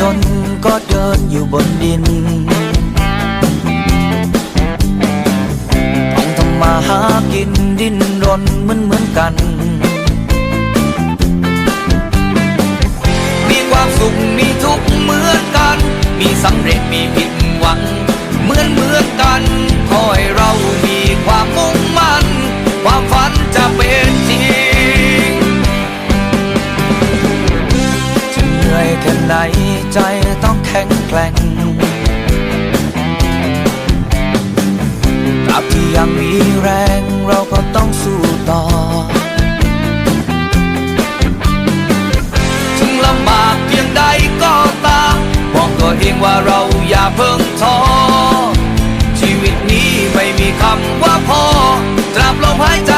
ก็เดินอยู่บนดินต้องทำมาหากินดิ้นรนเหมือนเหมือนกัน มีความสุขมีทุกข์เหมือนกัน มีสำเร็จมีผิดหวัง เหมือนเหมือน ค่ไหนใจต้องแข็งแกร่งตราบที่ยังมีแรงเราก็ต้องสู้ต่อ ถึงลำบากเพียงใดก็ตามบอกตัวเองว่าเราอย่าเพิ่งท้อ ชีวิตนี้ไม่มีคำว่าพอตราบลมหายใจ